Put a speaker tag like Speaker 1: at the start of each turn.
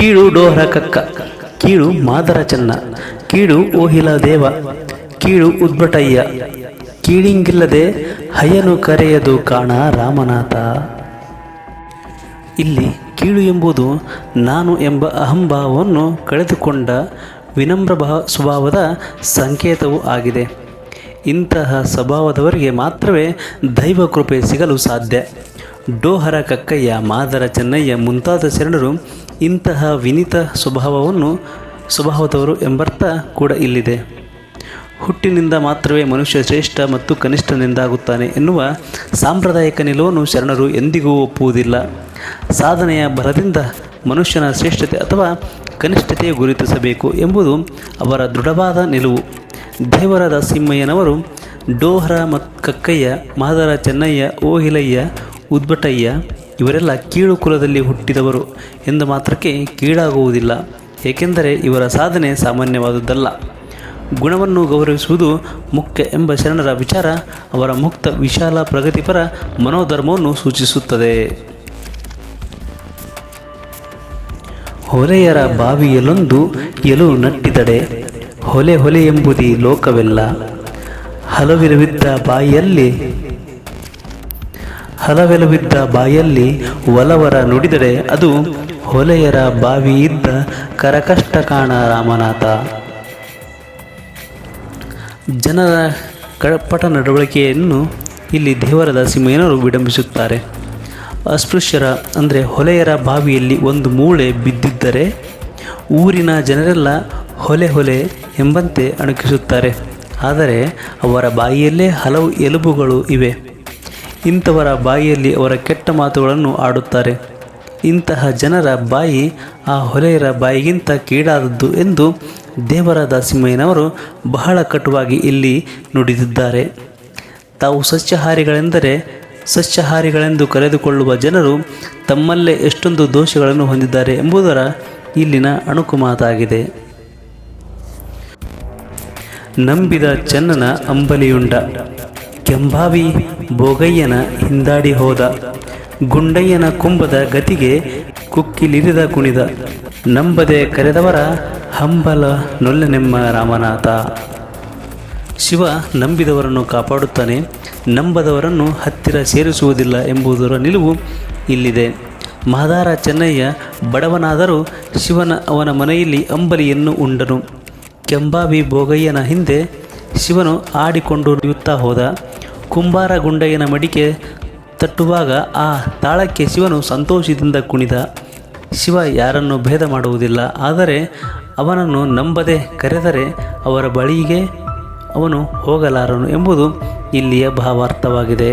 Speaker 1: ಕೀಳು ಡೋಹರ ಕಕ್ಕ ಕೀಳು ಮಾದರ ಚೆನ್ನ ಕೀಳು ಓಹಿಲ ದೇವ ಕೀಳು ಉದ್ಭಟಯ್ಯ, ಕೀಳಿಂಗಿಲ್ಲದೆ ಹಯನು ಕರೆಯದು ಕಾಣ ರಾಮನಾಥ. ಇಲ್ಲಿ ಕೀಳು ಎಂಬುದು ನಾನು ಎಂಬ ಅಹಂಭಾವವನ್ನು ಕಳೆದುಕೊಂಡ ವಿನಮ್ರ ಭಾವ ಸ್ವಭಾವದ ಸಂಕೇತವೂ ಆಗಿದೆ. ಇಂತಹ ಸ್ವಭಾವದವರಿಗೆ ಮಾತ್ರವೇ ದೈವ ಕೃಪೆ ಸಿಗಲು ಸಾಧ್ಯ. ಡೋಹರ ಕಕ್ಕಯ್ಯ ಮಾದರ ಚೆನ್ನಯ್ಯ ಮುಂತಾದ ಶರಣರು ಇಂತಹ ವಿನೀತ ಸ್ವಭಾವವನ್ನು ಸ್ವಭಾವದವರು ಎಂಬರ್ಥ ಕೂಡ ಇಲ್ಲಿದೆ. ಹುಟ್ಟಿನಿಂದ ಮಾತ್ರವೇ ಮನುಷ್ಯ ಶ್ರೇಷ್ಠ ಮತ್ತು ಕನಿಷ್ಠನೆಂದಾಗುತ್ತಾನೆ ಎನ್ನುವ ಸಾಂಪ್ರದಾಯಿಕ ನಿಲುವನ್ನು ಶರಣರು ಎಂದಿಗೂ ಒಪ್ಪುವುದಿಲ್ಲ. ಸಾಧನೆಯ ಬಲದಿಂದ ಮನುಷ್ಯನ ಶ್ರೇಷ್ಠತೆ ಅಥವಾ ಕನಿಷ್ಠತೆ ಗುರುತಿಸಬೇಕು ಎಂಬುದು ಅವರ ದೃಢವಾದ ನಿಲುವು. ದೇವರಾದ ಸಿಂಹಯ್ಯನವರು ಡೋಹರ ಮತ್ ಕಕ್ಕಯ್ಯ, ಮಾದರ ಚೆನ್ನಯ್ಯ, ಓಹಿಲಯ್ಯ, ಉದ್ಭಟಯ್ಯ ಇವರೆಲ್ಲ ಕೀಳು ಕುಲದಲ್ಲಿ ಹುಟ್ಟಿದವರು ಎಂದು ಮಾತ್ರಕ್ಕೆ ಕೀಳಾಗುವುದಿಲ್ಲ ಏಕೆಂದರೆ ಇವರ ಸಾಧನೆ ಸಾಮಾನ್ಯವಾದದ್ದಲ್ಲ. ಗುಣವನ್ನು ಗೌರವಿಸುವುದು ಮುಖ್ಯ ಎಂಬ ಶರಣರ ವಿಚಾರ ಅವರ ಮುಕ್ತ ವಿಶಾಲ ಪ್ರಗತಿಪರ ಮನೋಧರ್ಮವನ್ನು ಸೂಚಿಸುತ್ತದೆ. ಹೊಲೆಯರ ಬಾವಿಯಲ್ಲೊಂದು ಎಲು ನಟ್ಟಿದಡೆ ಹೊಲೆ ಹೊಲೆ ಎಂಬುದೀ ಲೋಕವೆಲ್ಲ. ಹಲವಿರವಿದ್ದ ಬಾಯಿಯಲ್ಲಿ ಹಲವೆಲವಿದ್ದ ಬಾಯಲ್ಲಿ ಒಲವರ ನುಡಿದರೆ ಅದು ಹೊಲೆಯರ ಬಾವಿಯಿದ್ದ ಕರಕಷ್ಟ ಕಾಣ ರಾಮನಾಥ. ಜನರ ಕಳಪಟ ನಡವಳಿಕೆಯನ್ನು ಇಲ್ಲಿ ದೇವರ ಸಿಂಹಯ್ಯನವರು ವಿಡಂಬಿಸುತ್ತಾರೆ. ಅಸ್ಪೃಶ್ಯರ, ಅಂದರೆ ಹೊಲೆಯರ ಬಾವಿಯಲ್ಲಿ ಒಂದು ಮೂಳೆ ಬಿದ್ದಿದ್ದರೆ ಊರಿನ ಜನರೆಲ್ಲ ಹೊಲೆ ಹೊಲೆ ಎಂಬಂತೆ ಅಣುಕಿಸುತ್ತಾರೆ. ಆದರೆ ಅವರ ಬಾಯಿಯಲ್ಲೇ ಹಲವು ಎಲುಬುಗಳು ಇವೆ. ಇಂಥವರ ಬಾಯಿಯಲ್ಲಿ ಅವರ ಕೆಟ್ಟ ಮಾತುಗಳನ್ನು ಆಡುತ್ತಾರೆ. ಇಂತಹ ಜನರ ಬಾಯಿ ಆ ಹೊಲೆಯರ ಬಾಯಿಗಿಂತ ಕೀಡಾದದ್ದು ಎಂದು ದೇವರಾದ ಸಿಂಹಯ್ಯನವರು ಬಹಳ ಕಟುವಾಗಿ ಇಲ್ಲಿ ನುಡಿದಿದ್ದಾರೆ. ತಾವು ಸಸ್ಯಹಾರಿಗಳೆಂದರೆ ಸಸ್ಯಹಾರಿಗಳೆಂದು ಕರೆದುಕೊಳ್ಳುವ ಜನರು ತಮ್ಮಲ್ಲೇ ಎಷ್ಟೊಂದು ದೋಷಗಳನ್ನು ಹೊಂದಿದ್ದಾರೆ ಎಂಬುದರ ಇಲ್ಲಿನ ಅಣುಕು ಮಾತಾಗಿದೆ. ನಂಬಿದ ಚನ್ನನ ಅಂಬಲಿಯುಂಡ. ಕೆಂಬಾವಿ ಬೋಗಯ್ಯನ ಹಿಂದಾಡಿ ಹೋದ. ಗುಂಡಯ್ಯನ ಕುಂಭದ ಗತಿಗೆ ಕುಕ್ಕಿಲಿರಿದ ಕುಣಿದ. ನಂಬದೆ ಕರೆದವರ ಹಂಬಲ ನೊಲ್ಲನೆಮ್ಮ ರಾಮನಾಥ. ಶಿವ ನಂಬಿದವರನ್ನು ಕಾಪಾಡುತ್ತಾನೆ. ನಂಬದವರನ್ನು ಹತ್ತಿರ ಸೇರಿಸುವುದಿಲ್ಲ ಎಂಬುದರ ನಿಲುವು ಇಲ್ಲಿದೆ. ಮಹದಾರ ಚೆನ್ನಯ್ಯ ಬಡವನಾದರೂ ಶಿವನ ಅವನ ಮನೆಯಲ್ಲಿ ಅಂಬಲಿಯನ್ನು ಉಂಡನು. ಕೆಂಬಾವಿ ಭೋಗಯ್ಯನ ಹಿಂದೆ ಶಿವನು ಆಡಿಕೊಂಡು ನುಡಿಯುತ್ತಾ ಹೋದ. ಕುಂಬಾರ ಗುಂಡಯ್ಯನ ಮಡಿಕೆ ತಟ್ಟುವಾಗ ಆ ತಾಳಕ್ಕೆ ಶಿವನು ಸಂತೋಷದಿಂದ ಕುಣಿದ. ಶಿವ ಯಾರನ್ನು ಭೇದ ಮಾಡುವುದಿಲ್ಲ, ಆದರೆ ಅವನನ್ನು ನಂಬದೆ ಕರೆದರೆ ಅವರ ಬಳಿಗೆ ಅವನು ಹೋಗಲಾರನು ಎಂಬುದು ಇಲ್ಲಿಯ ಭಾವಾರ್ಥವಾಗಿದೆ.